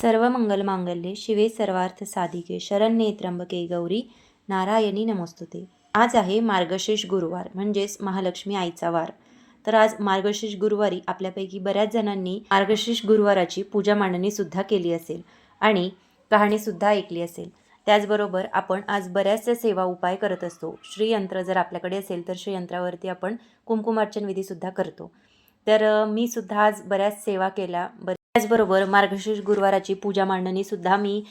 सर्व मंगल मांगल्ये शिवे सर्वार्थ साधिके शरण्ये त्र्यंबके गौरी नारायणी नमस्तुते. आज आहे मार्गशीर्ष गुरुवार म्हणजेच महालक्ष्मी आईचा वार. तर आज मार्गशीर्ष गुरुवारी आपल्यापैकी बऱ्याच जणांनी मार्गशीर्ष गुरुवाराची पूजा मांडणी सुद्धा केली असेल आणि कहाणीसुद्धा ऐकली असेल. त्याचबरोबर आपण आज बऱ्याचशा सेवा उपाय करत असतो. श्रीयंत्र जर आपल्याकडे असेल तर श्रीयंत्रावरती आपण कुंकुमार्चन विधीसुद्धा करतो. तर मी सुद्धा आज बऱ्याच सेवा केल्या बर त्याचबरोबर मार्गशीर्ष गुरुवाराची पूजा मांडणीसुद्धा मी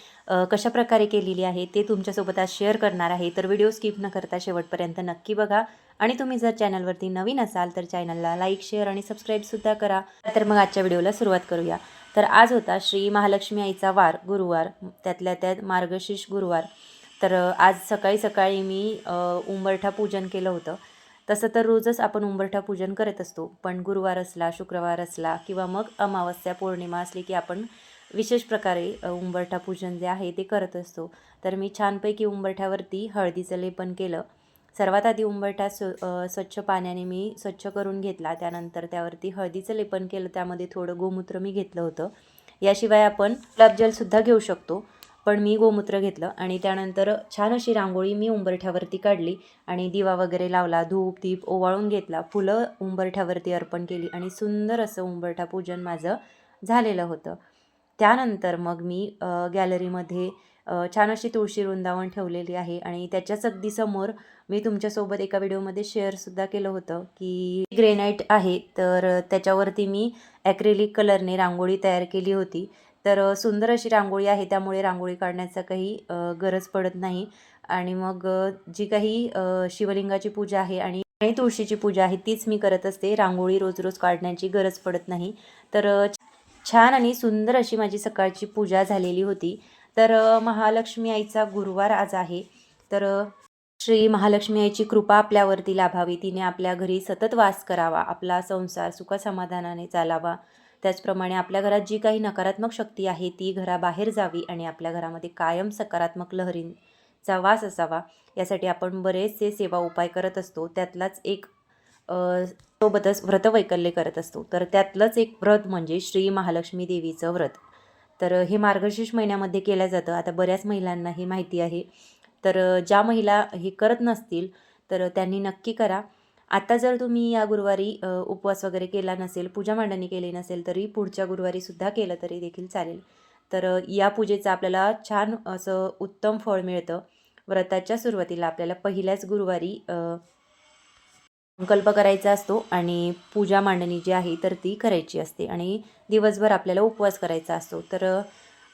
कशा प्रकारे केलेली आहे ते तुमच्यासोबत आज शेअर करणार आहे. तर व्हिडिओ स्किप न करता शेवटपर्यंत नक्की बघा. आणि तुम्ही जर चॅनलवरती नवीन असाल तर चॅनलला लाईक शेअर आणि सबस्क्राईबसुद्धा करा. तर मग आजच्या व्हिडिओला सुरुवात करूया. तर आज होता श्री महालक्ष्मी आईचा वार गुरुवार त्यातल्या त्यात मार्गशीर्ष गुरुवार. तर आज सकाळी सकाळी मी उंबरठा पूजन केलं होतं. तसं तर रोजच आपण उंबरठा पूजन करत असतो. पण गुरुवार असला शुक्रवार असला किंवा मग अमावस्या पौर्णिमा असली की आपण विशेष प्रकारे उंबरठा पूजन जे आहे ते करत असतो. तर मी छानपैकी उंबरठ्यावरती हळदीचं लेपन केलं. सर्वात आधी उंबरठा स्व स्वच्छ पाण्याने मी स्वच्छ करून घेतला. त्यानंतर त्यावरती हळदीचं लेपन केलं. त्यामध्ये थोडं गोमूत्र मी घेतलं होतं. याशिवाय आपण गुलाबजलसुद्धा घेऊ शकतो. पण मी गोमूत्र घेतलं आणि त्यानंतर छान अशी रांगोळी मी उंबरठ्यावरती काढली आणि दिवा वगैरे लावला धूप दीप ओवाळून घेतला फुलं उंबरठ्यावरती अर्पण केली आणि सुंदर असं उंबरठा पूजन माझं झालेलं होतं. त्यानंतर मग मी गॅलरीमध्ये छान अशी तुळशी वृंदावन ठेवलेली आहे आणि त्याच्याच अगदी समोर मी तुमच्यासोबत एका व्हिडिओमध्ये शेअरसुद्धा केलं होतं की ग्रेनाईट आहे तर त्याच्यावरती मी ॲक्रेलिक कलरने रांगोळी तयार केली होती. तर सुंदर अशी रांगोळी आहे त्यामुळे रांगोळी काढण्याचा काही गरज पडत नाही. आणि मग जी काही शिवलिंगाची पूजा आहे आणि आणि तुळशीची पूजा आहे तीच मी करत असते. रांगोळी रोज रोज काढण्याची गरज पडत नाही. तर छान आणि सुंदर अशी माझी सकाळची पूजा झालेली होती. तर महालक्ष्मी आईचा गुरुवार आज आहे. तर श्री महालक्ष्मी आईची कृपा आपल्यावरती लाभावी. तिने आपल्या घरी सतत वास करावा. आपला संसार सुखसमाधानाने चालावा. त्याचप्रमाणे आपल्या घरात जी काही नकारात्मक शक्ती आहे ती घराबाहेर जावी आणि आपल्या घरामध्ये कायम सकारात्मक लहरींचा वास असावा यासाठी आपण बरेचसे सेवा उपाय करत असतो. त्यातलाच एक सोबतच व्रतवैकल्य करत असतो. तर त्यातलंच एक व्रत म्हणजे श्री महालक्ष्मी देवीचं व्रत. तर हे मार्गशीर्ष महिन्यामध्ये केलं जातं. आता बऱ्याच महिलांना हे माहिती आहे. तर ज्या महिला हे करत नसतील तर त्यांनी नक्की करा. आता जर तुम्ही या गुरुवारी उपवास वगैरे केला नसेल पूजा मांडणी केली नसेल तरी पुढच्या गुरुवारीसुद्धा केलं तरी देखील चालेल. तर या पूजेचं आपल्याला छान असं उत्तम फळ मिळतं. व्रताच्या सुरुवातीला आपल्याला पहिल्याच गुरुवारी संकल्प करायचा असतो आणि पूजा मांडणी जी आहे तर ती करायची असते आणि दिवसभर आपल्याला उपवास करायचा असतो. तर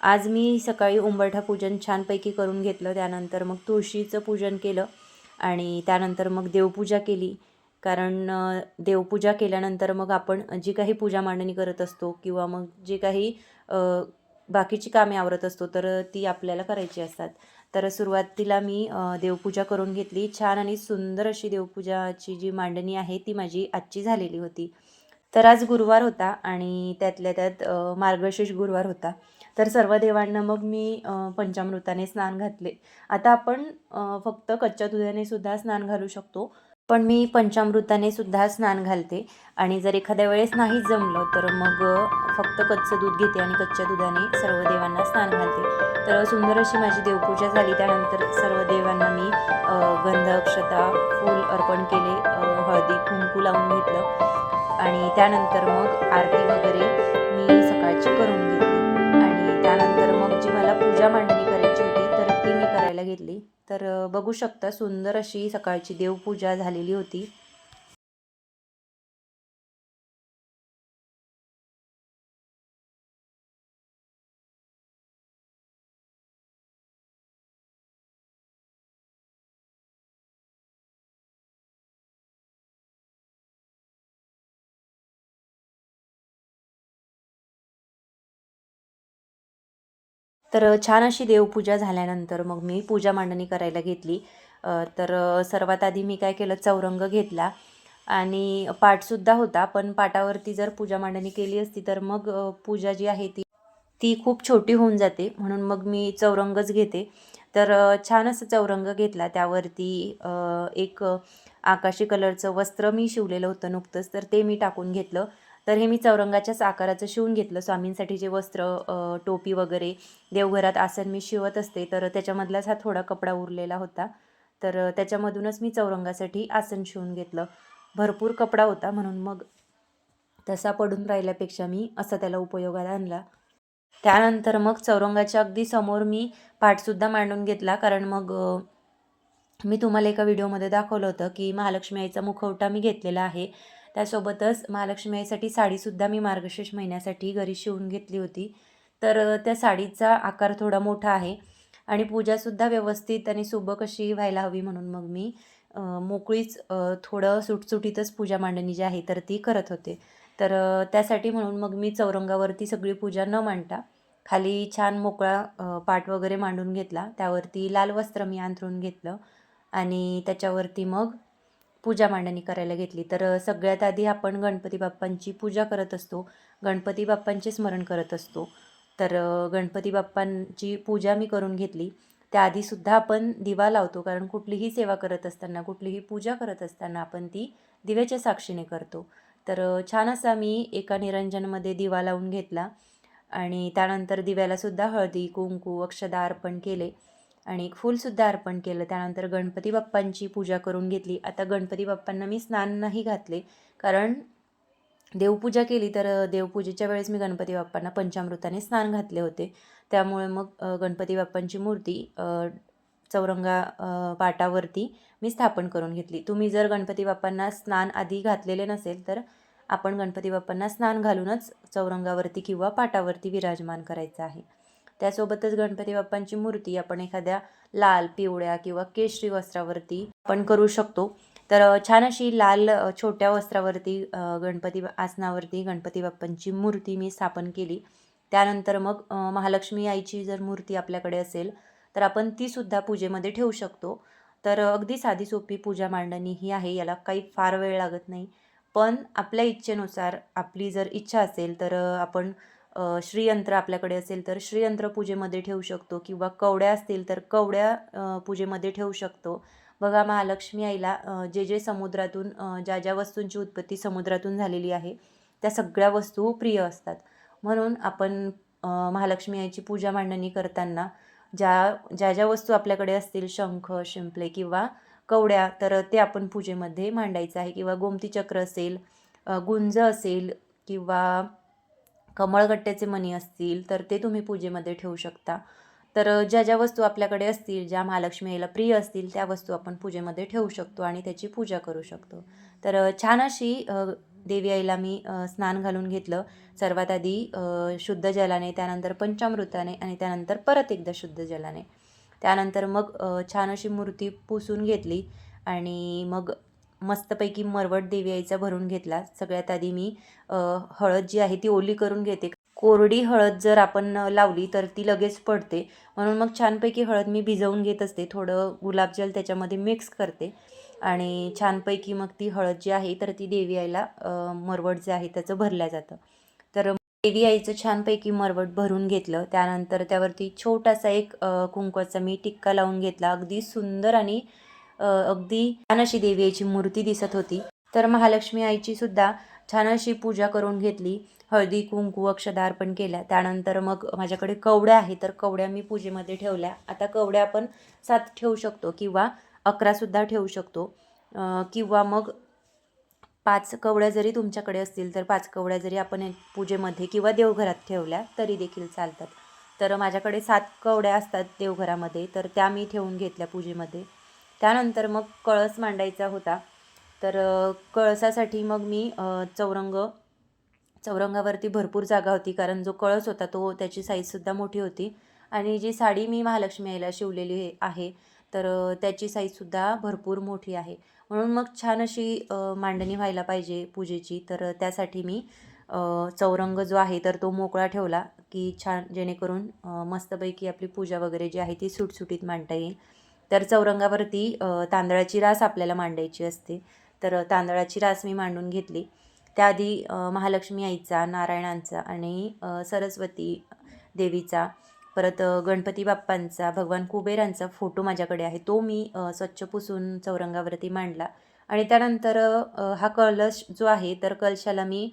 आज मी सकाळी उंबरठा पूजन छानपैकी करून घेतलं. त्यानंतर मग तुळशीचं पूजन केलं आणि त्यानंतर मग देवपूजा केली. कारण देवपूजा केल्यानंतर मग आपण जी काही पूजा मांडणी करत असतो किंवा मग जे काही बाकीची कामे आवरत असतो तर ती आपल्याला करायची असतात. तर सुरुवातीला मी देवपूजा करून घेतली. छान आणि सुंदर अशी देवपूजाची जी मांडणी आहे ती माझी आजची झालेली होती. तर आज गुरुवार होता आणि त्यातल्या त्यात मार्गशीर्ष गुरुवार होता. तर सर्व देवांना मग मी पंचामृताने स्नान घातले. आता आपण फक्त कच्च्या दुधाने सुद्धा स्नान घालू शकतो. पण मी पंचामृताने सुद्धा स्नान घालते. आणि जर एखाद्या वेळेस नाही जमलं तर मग फक्त कच्चं दूध घेते आणि कच्च्या दुधाने सर्व देवांना स्नान घालते. तर सुंदर अशी माझी देवपूजा झाली. त्यानंतर सर्व देवांना मी गंध अक्षता फूल अर्पण केले. हळदी कुंकू लावून घेतलं. आणि त्यानंतर मग आरती वगैरे मी सकाळची करून घेतली. आणि त्यानंतर मग जी मला पूजा मांडणी करायला घेतली. तर बघू शकता सुंदर अशी सकाळची देवपूजा झालेली होती. तर छान अशी देवपूजा झाल्यानंतर मग मी पूजा मांडणी करायला घेतली. तर सर्वात आधी मी काय केलं चौरंग घेतला आणि पाटसुद्धा होता पण पाटावरती जर पूजा मांडणी केली असती तर मग पूजा जी आहे ती ती खूप छोटी होऊन जाते. म्हणून मग मी चौरंगच घेते. तर छान असं चौरंग घेतला. त्यावरती एक आकाशी कलरचं वस्त्र मी शिवलेलं होतं नुकतंच तर ते मी टाकून घेतलं. तर हे मी चौरंगाच्याच आकाराचं शिवून घेतलं. स्वामींसाठी जे वस्त्र टोपी वगैरे देवघरात आसन मी शिवत असते. तर त्याच्यामधलाच हा थोडा कपडा उरलेला होता. तर त्याच्यामधूनच मी चौरंगासाठी आसन शिवून घेतलं. भरपूर कपडा होता म्हणून मग तसा पडून राहिल्यापेक्षा मी असा त्याला उपयोगात आणला. त्यानंतर मग चौरंगाच्या अगदी समोर मी पाठसुद्धा मांडून घेतला. कारण मग मी तुम्हाला एका व्हिडिओमध्ये दाखवलं होतं की महालक्ष्मी आईचा मुखवटा मी घेतलेला आहे. त्यासोबतच महालक्ष्मी आईसाठी साडीसुद्धा मी मार्गशीर्ष महिन्यासाठी घरी शिवून घेतली होती. तर त्या साडीचा आकार थोडा मोठा आहे आणि पूजासुद्धा व्यवस्थित आणि सुबक अशी व्हायला हवी म्हणून मग मी मोकळीच थोडं सुटसुटीतच पूजा मांडणी जी आहे तर ती करत होते. तर त्यासाठी म्हणून मग मी चौरंगावरती सगळी पूजा न मांडता खाली छान मोकळा पाट वगैरे मांडून घेतला. त्यावरती लाल वस्त्र मी अंथरून घेतलं आणि त्याच्यावरती मग पूजा मांडणी करायला घेतली. तर सगळ्यात आधी आपण गणपती बाप्पांची पूजा करत असतो. गणपती बाप्पांचे स्मरण करत असतो. तर गणपती बाप्पांची पूजा मी करून घेतली. त्याआधीसुद्धा आपण दिवा लावतो. कारण कुठलीही सेवा करत असताना कुठलीही पूजा करत असताना आपण ती दिव्याच्या साक्षीने करतो. तर छान असा मी एका निरंजनमध्ये दिवा लावून घेतला. आणि त्यानंतर दिव्यालासुद्धा हळदी कुंकू अक्षदा अर्पण केले. आणि एक फूलसुद्धा अर्पण केलं. त्यानंतर गणपती बाप्पांची पूजा करून घेतली. आता गणपती बाप्पांना मी स्नान नाही घातले. कारण देवपूजा केली तर देवपूजेच्या वेळेस मी गणपती बाप्पांना पंचामृताने स्नान घातले होते. त्यामुळे मग गणपती बाप्पांची मूर्ती चौरंगा पाटावरती मी स्थापन करून घेतली. तुम्ही जर गणपती बाप्पांना स्नान आधी घातलेले नसेल तर आपण गणपती बाप्पांना स्नान घालूनच चौरंगावरती किंवा पाटावरती विराजमान करायचं आहे. त्यासोबतच गणपती बाप्पांची मूर्ती आपण एखाद्या लाल पिवळ्या किंवा केशरी वस्त्रावरती आपण करू शकतो. तर छान अशी लाल छोट्या वस्त्रावरती गणपती आसनावरती गणपती बाप्पांची मूर्ती मी स्थापन केली. त्यानंतर मग महालक्ष्मी आईची जर मूर्ती आपल्याकडे असेल तर आपण तीसुद्धा पूजेमध्ये ठेवू शकतो. तर अगदी साधी सोपी पूजा मांडणी ही आहे याला काही फार वेळ लागत नाही. पण आपल्या इच्छेनुसार आपली जर इच्छा असेल तर आपण श्रीयंत्र आपल्याकडे असेल तर श्रीयंत्र पूजेमध्ये ठेवू शकतो किंवा कवड्या असतील तर कवड्या पूजेमध्ये ठेवू शकतो. बघा महालक्ष्मी आईला जे जे समुद्रातून ज्या ज्या वस्तूंची उत्पत्ती समुद्रातून झालेली आहे त्या सगळ्या वस्तू प्रिय असतात. म्हणून आपण महालक्ष्मी आईची पूजा मांडणी करताना ज्या ज्या ज्या वस्तू आपल्याकडे असतील शंख शिंपले किंवा कवड्या तर ते आपण पूजेमध्ये मांडायचं आहे. किंवा गोमती चक्र असेल गुंज असेल किंवा कमळगट्ट्याचे मणी असतील तर ते तुम्ही पूजेमध्ये ठेवू शकता. तर ज्या ज्या वस्तू आपल्याकडे असतील ज्या महालक्ष्मी आईला प्रिय असतील त्या वस्तू आपण पूजेमध्ये ठेवू शकतो आणि त्याची पूजा करू शकतो. तर छान अशी देवी आईला मी स्नान घालून घेतलं. सर्वात आधी शुद्ध जलाने त्यानंतर पंचामृताने आणि त्यानंतर परत एकदा शुद्ध जलाने. त्यानंतर मग छान अशी मूर्ती पुसून घेतली आणि मग मस्तपैकी मरवट देवी आईचा भरून घेतला. सगळ्यात आधी मी हळद जी आहे ती ओली करून घेते. कोरडी हळद जर आपण लावली तर ती लगेच पडते. म्हणून मग छानपैकी हळद मी भिजवून घेत असते. थोडं गुलाबजल त्याच्यामध्ये मिक्स करते. आणि छानपैकी मग ती हळद जी आहे तर ती देवी आईला मरवट जे आहे त्याचं भरल्या जातं. तर देवी आईचं छानपैकी मरवट भरून घेतलं. त्यानंतर त्यावरती छोटासा एक कुंकवाचा मी टिक्का लावून घेतला. अगदी सुंदर आणि अगदी छान अशी देवी मूर्ती दिसत होती. तर महालक्ष्मी आईची सुद्धा छान अशी पूजा करून घेतली. हळदी कुंकू अक्षदा अर्पण केल्या. त्यानंतर मग माझ्याकडे कवड्या आहे तर कवड्या मी पूजेमध्ये ठेवल्या. आता कवड्या आपण सात ठेवू शकतो किंवा अकरासुद्धा ठेवू शकतो. किंवा मग पाच कवड्या जरी तुमच्याकडे असतील तर पाच कवड्या जरी आपण पूजेमध्ये किंवा देवघरात ठेवल्या तरी देखील चालतात. तर माझ्याकडे सात कवड्या असतात देवघरामध्ये. तर त्या मी ठेवून घेतल्या पूजेमध्ये. त्यानंतर मग कळस मांडायचा होता. तर कळसासाठी मग मी चौरंग चौरंगावरती भरपूर जागा होती. कारण जो कळस होता तो त्याची साईजसुद्धा मोठी होती. आणि जी साडी मी महालक्ष्मी आईला शिवलेली हे- आहे तर त्याची साईजसुद्धा भरपूर मोठी आहे. म्हणून मग छान अशी मांडणी व्हायला पाहिजे पूजेची. तर त्यासाठी मी चौरंग जो आहे तर तो मोकळा ठेवला की छान जेणेकरून मस्तपैकी आपली पूजा वगैरे जी आहे ती सुटसुटीत मांडता येईल. तर चौरंगावरती तांदळाची रास आपल्याला मांडायची असते. तर तांदळाची रास मी मांडून घेतली. त्याआधी महालक्ष्मी आईचा नारायणांचा आणि सरस्वती देवीचा परत गणपती बाप्पांचा भगवान कुबेरांचा फोटो माझ्याकडे आहे. तो मी स्वच्छ पुसून चौरंगावरती मांडला. आणि त्यानंतर हा कलश जो आहे तर कलशाला मी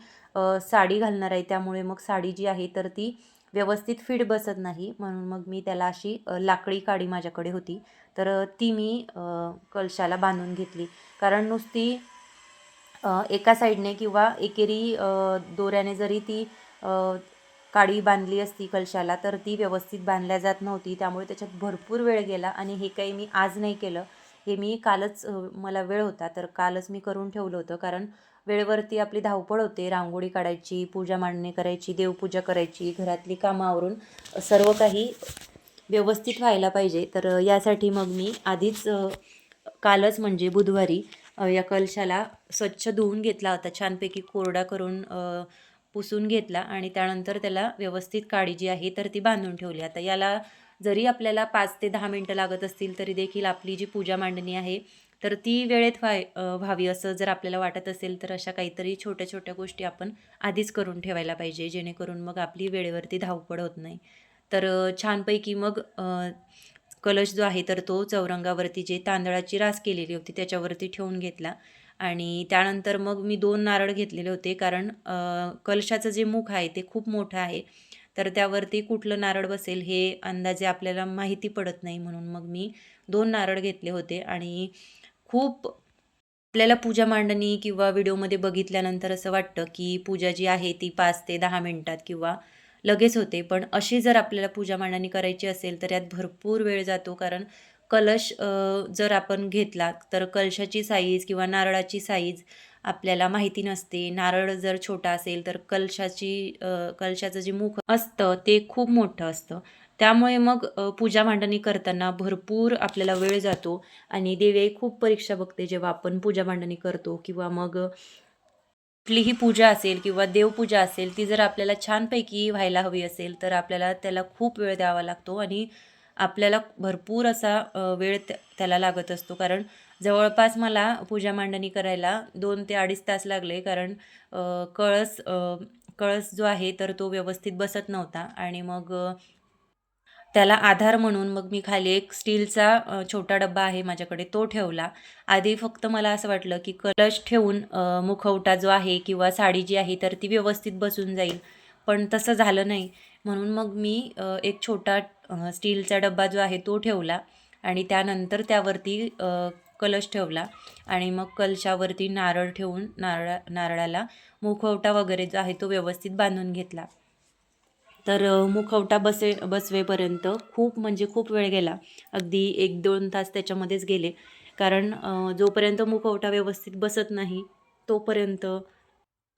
साडी घालणार आहे. त्यामुळे मग साडी जी आहे तर ती व्यवस्थित फिट बसत नाही. म्हणून मग मी त्याला अशी लाकडी काडी माझ्याकडे होती. तर ती मी कलशाला बांधून घेतली. कारण नुसती एका साईडने किंवा एकेरी दोऱ्याने जरी ती काडी बांधली असती कलशाला तर ती व्यवस्थित बांधल्या जात नव्हती. त्यामुळे त्याच्यात भरपूर वेळ गेला आणि हे काही मी आज नाही केलं. हे मी कालच मला वेळ होता तर कालच मी करून ठेवलं होतं. कारण वेळेवरती आपली धावपळ होते रांगोळी काढायची पूजा मांडणी करायची देवपूजा करायची घरातली कामं आवरून सर्व काही व्यवस्थित व्हायला पाहिजे. तर यासाठी मग मी आधीच कालच म्हणजे बुधवारी या कलशाला स्वच्छ धुवून घेतला होता. छानपैकी कोरडा करून पुसून घेतला आणि त्यानंतर त्याला व्यवस्थित काळी जी आहे तर ती बांधून ठेवली. आता याला जरी आपल्याला पाच ते दहा मिनटं लागत असतील तरी देखील आपली जी पूजा मांडणी आहे तर ती वेळेत व्हाय व्हावी असं जर आपल्याला वाटत असेल तर अशा काहीतरी छोट्या छोट्या गोष्टी आपण आधीच करून ठेवायला पाहिजे जेणेकरून मग आपली वेळेवरती धावपळ होत नाही. तर छानपैकी मग कलश जो आहे तर तो चौरंगावरती जे तांदळाची रास केलेली होती त्याच्यावरती ठेवून घेतला. आणि त्यानंतर मग मी दोन नारळ घेतलेले होते कारण कलशाचं जे मुख आहे ते खूप मोठं आहे. तर त्यावरती कुठलं नारळ बसेल हे अंदाजे आपल्याला माहिती पडत नाही म्हणून मग मी दोन नारळ घेतले होते. आणि खूप आपल्याला पूजा मांडणी किंवा व्हिडिओमध्ये बघितल्यानंतर असं वाटतं की पूजा जी आहे ती पाच ते दहा मिनटात किंवा लगेच होते. पण अशी जर आपल्याला पूजा मांडणी करायची असेल तर यात भरपूर वेळ जातो. कारण कलश जर आपण घेतला तर कलशाची साईज किंवा नारळाची साईज आपल्याला माहिती नसते. नारळ जर छोटा असेल तर कलशाची कलशाचं जे मुख असतं ते खूप मोठं असतं. त्यामुळे मग पूजा मांडणी करताना भरपूर आपल्याला वेळ जातो आणि देवी खूप परीक्षा बघते जेव्हा आपण पूजा मांडणी करतो किंवा मग कुठलीही पूजा असेल किंवा देवपूजा असेल ती जर आपल्याला छानपैकी व्हायला हवी असेल तर आपल्याला त्याला खूप वेळ द्यावा लागतो आणि आपल्याला भरपूर असा वेळ त्याला लागत असतो. कारण जवळपास मला पूजा मांडणी करायला दोन ते अडीच तास लागले कारण कळस कळस जो आहे तर तो व्यवस्थित बसत नव्हता. आणि मग त्याला आधार म्हणून मग मी खाली एक स्टीलचा छोटा डब्बा आहे माझ्याकडे तो ठेवला. आधी फक्त मला असं वाटलं की कलश ठेवून मुखवटा जो आहे किंवा साडी जी आहे तर ती व्यवस्थित बसून जाईल. पण तसं झालं नाही. म्हणून मग मी एक छोटा स्टीलचा डब्बा जो आहे तो ठेवला. आणि त्यानंतर त्यावरती कलश ठेवला आणि मग कलशावरती नारळ ठेवून नारळा नारळाला मुखवटा वगैरे जो आहे तो व्यवस्थित बांधून घेतला. तर मुखवटा बसे बसवेपर्यंत खूप म्हणजे खूप वेळ गेला. अगदी एक दोन तास त्याच्यामध्येच गेले. कारण जोपर्यंत मुखवटा व्यवस्थित बसत नाही तोपर्यंत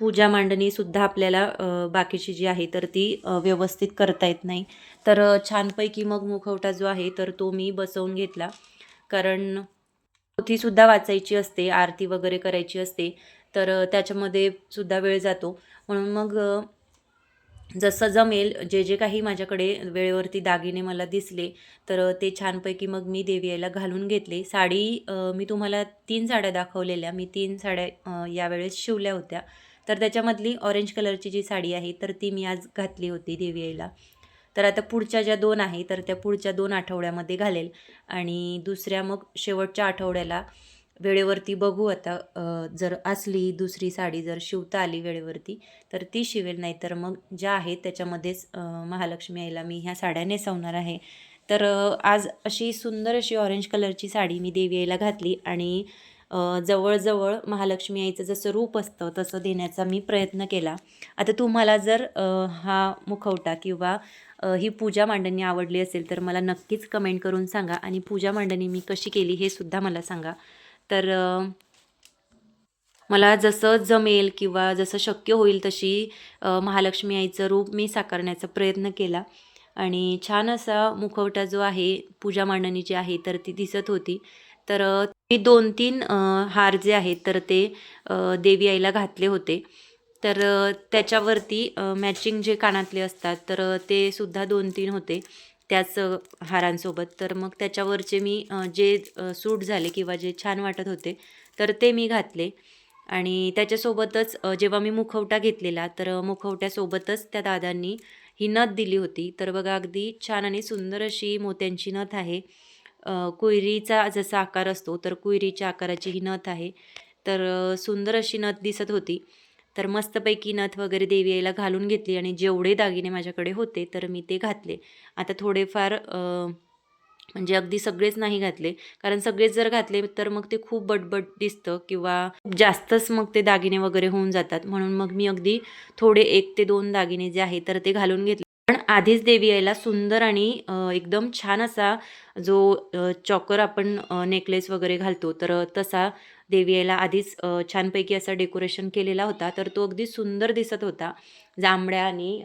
पूजा मांडणीसुद्धा आपल्याला बाकीची जी आहे तर ती व्यवस्थित करता येत नाही. तर छानपैकी मग मुखवटा जो आहे तर तो मी बसवून घेतला. कारण पोथीसुद्धा वाचायची असते आरती वगैरे करायची असते तर त्याच्यामध्ये सुद्धा वेळ जातो. म्हणून मग जसं जमेल जे जे काही माझ्याकडे वेळेवरती दागिने मला दिसले तर ते छानपैकी मग मी देवी यायला घालून घेतले. साडी मी तुम्हाला तीन साड्या दाखवलेल्या. मी तीन साड्या यावेळेस शिवल्या होत्या. तर त्याच्यामधली ऑरेंज कलरची जी साडी आहे तर ती मी आज घातली होती देवी यायला तर आता पुढच्या ज्या दोन आहे तर त्या पुढच्या दोन आठवड्यामध्ये घालेल. आणि दुसऱ्या मग शेवटच्या आठवड्याला वेळेवरती बघू आता जर असली दुसरी साडी जर शिवता आली वेळेवरती तर ती शिवेल. नाही तर मग ज्या आहेत त्याच्यामध्येच महालक्ष्मी आईला मी ह्या साड्या नेसवणार आहे. तर आज अशी सुंदर अशी ऑरेंज कलरची साडी मी देवी आईला घातली आणि जवळजवळ महालक्ष्मी आईचं जसं रूप असतं तसं देण्याचा मी प्रयत्न केला. आता तुम्हाला जर हा मुखवटा किंवा ही पूजा मांडणी आवडली असेल तर मला नक्कीच कमेंट करून सांगा आणि पूजा मांडणी मी कशी केली हे सुद्धा मला सांगा. तर मला जसं जमेल किंवा जसं शक्य होईल तशी महालक्ष्मी आईचं रूप मी साकारण्याचा प्रयत्न केला. आणि छान असा मुखवटा जो आहे पूजा मांडणी जी आहे तर ती दिसत होती. तर मी दोन तीन हार जे आहेत तर ते देवी आईला घातले होते. तर त्याच्यावरती मॅचिंग जे कानातले असतात तर ते सुद्धा दोन तीन होते त्याच हारांसोबत. तर मग त्याच्यावरचे मी जे सूट झाले किंवा जे छान वाटत होते तर ते मी घातले. आणि त्याच्यासोबतच जेव्हा मी मुखवटा घेतलेला तर मुखवट्यासोबतच त्या दादांनी ही नथ दिली होती. तर बघा अगदी छान आणि सुंदर अशी मोत्यांची नथ आहे. कुयरीचा जसा आकार असतो तर कुयरीच्या आकाराची ही नथ आहे. तर सुंदर अशी नथ दिसत होती. तर मस्तपैकी नथ वगैरे देवी आईला घालून घेतली आणि जेवढे दागिने माझ्याकडे होते तर मी ते घातले. आता थोडेफार म्हणजे अगदी सगळेच नाही घातले. कारण सगळेच जर घातले तर मग ते खूप बटबट दिसतं किंवा जास्तच मग ते दागिने वगैरे होऊन जातात. म्हणून मग मी अगदी थोडे एक ते दोन दागिने जे आहे तर ते घालून घेतले. पण आधीच देवी यायला सुंदर आणि एकदम छान असा जो चॉकर आपण नेकलेस वगैरे घालतो तर तसा देवी यायला आधीच छानपैकी असा डेकोरेशन केलेला होता. तर तो अगदी सुंदर दिसत होता. जांभळ्या आणि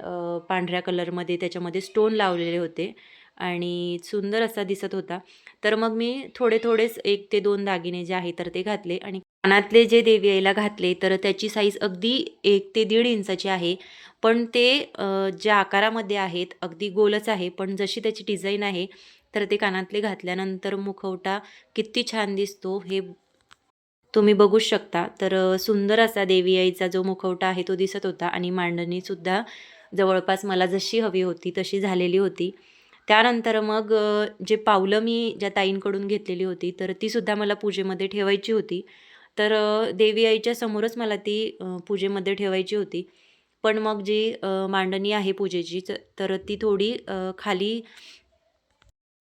पांढऱ्या कलरमध्ये त्याच्यामध्ये स्टोन लावलेले होते आणि सुंदर असा दिसत होता. तर मग मी थोडे थोडेच एक ते दोन दागिने जे आहे तर ते घातले आणि कानातले जे देवी आईला घातले तर त्याची साईज अगदी एक ते दीड इंचाची आहे. पण ते ज्या आकारामध्ये आहेत अगदी गोलच आहे. पण जशी त्याची डिझाईन आहे तर ते कानातले घातल्यानंतर मुखवटा किती छान दिसतो हे तुम्ही बघूच शकता. तर सुंदर असा देवी आईचा जो मुखवटा आहे तो दिसत होता आणि मांडणीसुद्धा जवळपास मला जशी हवी होती तशी झालेली होती. त्यानंतर मग जे पावलं मी ज्या ताईंकडून घेतलेली होती तर तीसुद्धा मला पूजेमध्ये ठेवायची होती. तर देवी आईच्या समोरच मला ती पूजेमध्ये ठेवायची होती. पण मग जी मांडणी आहे पूजेची तर ती थोडी खाली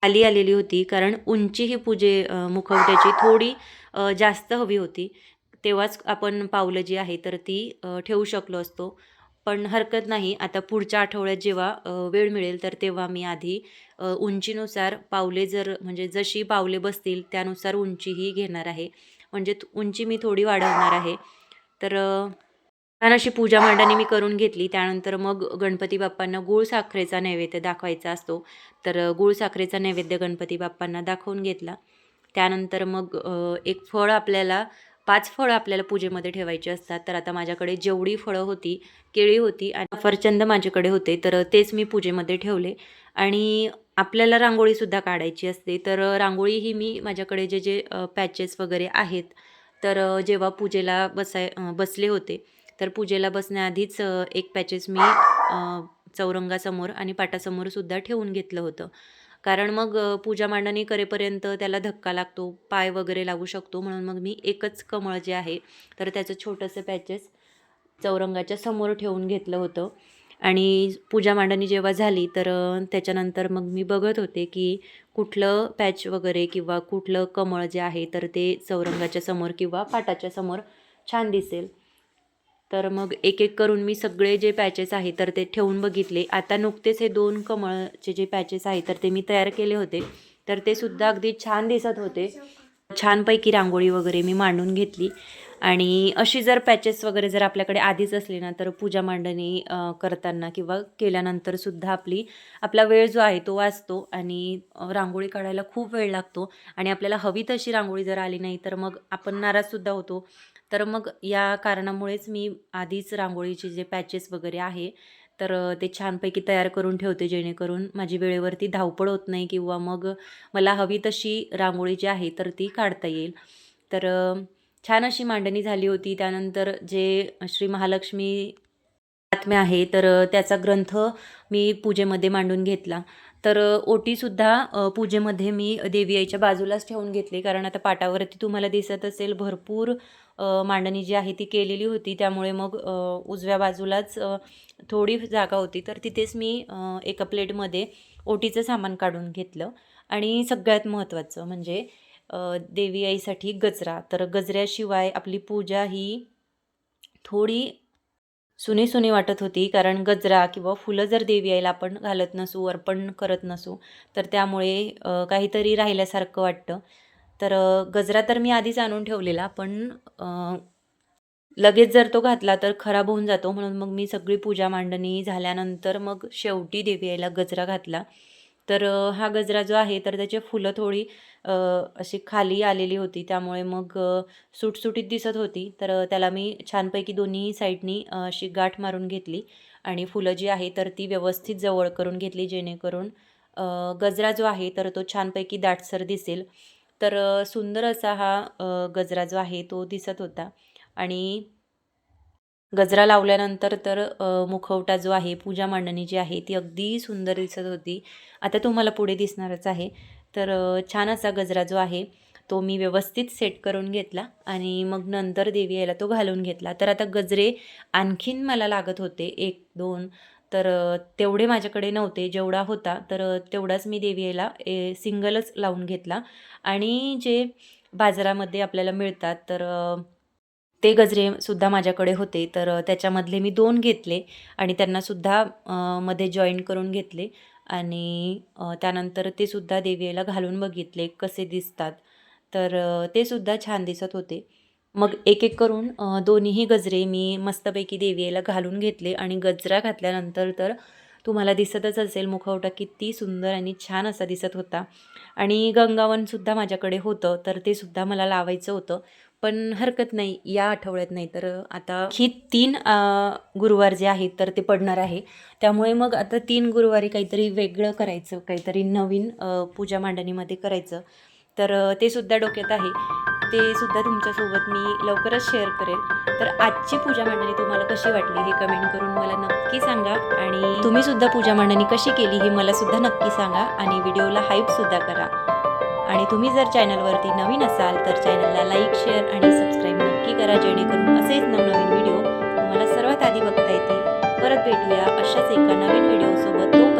खाली आलेली होती कारण उंची ही पूजे मुखवट्याची थोडी जास्त हवी होती. तेव्हाच आपण पावलं जी आहे तर ती ठेवू शकलो असतो. पण हरकत नाही आता पुढच्या आठवड्यात जेव्हा वेळ मिळेल तर तेव्हा मी आधी उंचीनुसार पावले जर म्हणजे जशी पावले बसतील त्यानुसार उंचीही घेणार आहे. म्हणजे उंची मी थोडी वाढवणार आहे. तर छान अशी पूजा मांडणी मी करून घेतली. त्यानंतर मग गणपती बाप्पांना गूळ साखरेचा नैवेद्य दाखवायचा असतो. तर गुळ गूळ साखरेचा नैवेद्य गणपती बाप्पांना दाखवून घेतला. त्यानंतर मग एक फळ आपल्याला पाच फळं आपल्याला पूजेमध्ये ठेवायची असतात. तर आता माझ्याकडे जेवढी फळं होती केळी होती आणि सफरचंद माझ्याकडे होते तर तेच मी पूजेमध्ये ठेवले. आणि आपल्याला रांगोळीसुद्धा काढायची असते. तर रांगोळी ही मी माझ्याकडे जे जे पॅचेस वगैरे आहेत. तर जेव्हा पूजेला बसाय बसले होते तर पूजेला बसण्याआधीच एक पॅचेस मी चौरंगासमोर आणि पाटासमोरसुद्धा ठेवून घेतलं होतं. कारण मग पूजा मांडणी करेपर्यंत त्याला धक्का लागतो पाय वगैरे लागू शकतो म्हणून मग मी एकच कमळ जे आहे तर त्याचं छोटंसं पॅचेस चौरंगाच्या समोर ठेवून घेतलं होतं. आणि पूजा मांडणी जेव्हा झाली तर त्याच्यानंतर मग मी बघत होते की कुठलं पॅच वगैरे किंवा कुठलं कमळ जे आहे तर ते चौरंगाच्या समोर किंवा पाटाच्या समोर छान दिसेल. तर मग एक एक करून मी सगळे जे पॅचेस आहे तर ते ठेवून बघितले. आता नुकतेच हे दोन कमळचे जे पॅचेस आहे तर ते मी तयार केले होते. तर ते सुद्धा अगदी छान दिसत होते. छानपैकी रांगोळी वगैरे मी मांडून घेतली. आणि अशी जर पॅचेस वगैरे जर आपल्याकडे आधीच असले ना तर पूजा मांडणी करताना किंवा केल्यानंतर सुद्धा आपली आपला वेळ जो आहे तो वाचतो आणि रांगोळी काढायला खूप वेळ लागतो. आणि आपल्याला हवी तशी रांगोळी जर आली नाही तर मग आपण नाराजसुद्धा होतो. तर मग या कारणामुळेच मी आधीच रांगोळीचे जे पॅचेस वगैरे आहे तर ते छानपैकी तयार करून ठेवते जेणेकरून माझी वेळेवरती धावपळ होत नाही किंवा मग मला हवी तशी रांगोळी जी आहे तर ती काढता येईल. तर छान अशी मांडणी झाली होती. त्यानंतर जे श्री महालक्ष्मी बातम्या आहे तर त्याचा ग्रंथ मी पूजेमध्ये मांडून घेतला. तर ओटीसुद्धा पूजेमध्ये मी देवी आईच्या बाजूलाच ठेवून घेतली. कारण आता पाटावरती तुम्हाला दिसत असेल भरपूर मांडणी जी आहे ती केलेली होती. त्यामुळे मग उजव्या बाजूलाच थोडी जागा होती. तर तिथेच मी एका प्लेटमध्ये ओटीचं सामान काढून घेतलं. आणि सगळ्यात महत्त्वाचं म्हणजे देवी आईसाठी गजरा. तर गजऱ्याशिवाय आपली पूजा ही थोडी सुनी सुनी वाटत होती. कारण गजरा किंवा फुलं जर देवी आईला आपण घालत नसू अर्पण करत नसू तर त्यामुळे काहीतरी राहिल्यासारखं वाटतं. तर गजरा तर मी आधीच आणून ठेवलेला पण लगेच जर तो घातला तर खराब होऊन जातो. म्हणून मग मी सगळी पूजा मांडणी झाल्यानंतर मग शेवटी देवी यायला गजरा घातला. तर हा गजरा जो आहे तर त्याची फुलं थोडी अशी खाली आलेली होती. त्यामुळे मग सुटसुटीत दिसत होती. तर त्याला मी छानपैकी दोन्ही साईडनी अशी गाठ मारून घेतली. आणि फुलं जी आहे तर ती व्यवस्थित जवळ करून घेतली जेणेकरून गजरा जो आहे तर तो छानपैकी दाटसर दिसेल. तर सुंदर असा हा गजरा जो आहे तो दिसत होता. आणि गजरा लावल्यानंतर तर मुखवटा जो आहे पूजा मांडणी जी आहे ती अगदी सुंदर दिसत होती. आता तुम्हाला पुढे दिसणारच आहे. तर छान असा गजरा जो आहे तो मी व्यवस्थित सेट करून घेतला आणि मग नंतर देवी यायला तो घालून घेतला. तर आता गजरे आणखीन मला लागत होते. एक दोन तर तेवढे माझ्याकडे नव्हते. जेवढा होता तर तेवढाच मी देवीला ए सिंगलच लावून घेतला. आणि जे बाजारामध्ये आपल्याला मिळतात तर ते गजरेसुद्धा माझ्याकडे होते. तर त्याच्यामधले मी दोन घेतले आणि त्यांनासुद्धा मध्ये जॉईन करून घेतले. आणि त्यानंतर ते सुद्धा देवीला घालून बघितले कसे दिसतात. तर ते सुद्धा छान दिसत होते. मग एक एक करून दोन्हीही गजरे मी मस्तपैकी देवीला घालून घेतले आणि गजरा घातल्यानंतर तर तुम्हाला दिसतच असेल मुखवटा किती सुंदर आणि छान असा दिसत होता. आणि गंगावनसुद्धा माझ्याकडे होतं तर ते सुद्धा मला लावायचं होतं. पण हरकत नाही या आठवड्यात नाही तर आता ही तीन गुरुवार जे आहेत तर ते पडणार आहे. त्यामुळे मग आता तीन गुरुवारी काहीतरी वेगळं करायचं काहीतरी नवीन पूजा मांडणीमध्ये करायचं. तर ते सुद्धा डोक्यात आहे. ते सुद्धा तुमच्यासोबत मी लवकरच शेअर करेल. तर आजची पूजा मांडणी तुम्हाला कशी वाटली हे कमेंट करून मला नक्की सांगा आणि तुम्ही सुद्धा पूजा मांडणी कशी केली हे मला सुद्धा नक्की सांगा आणि व्हिडिओला हाईपसुद्धा करा. आणि तुम्ही जर चॅनलवरती नवीन असाल तर चॅनलला लाईक शेअर आणि सबस्क्राईब नक्की करा जेणेकरून असेच नवनवीन व्हिडिओ तुम्हाला सर्वात आधी बघता येतील. परत भेटूया अशाच एका नवीन व्हिडिओसोबत तो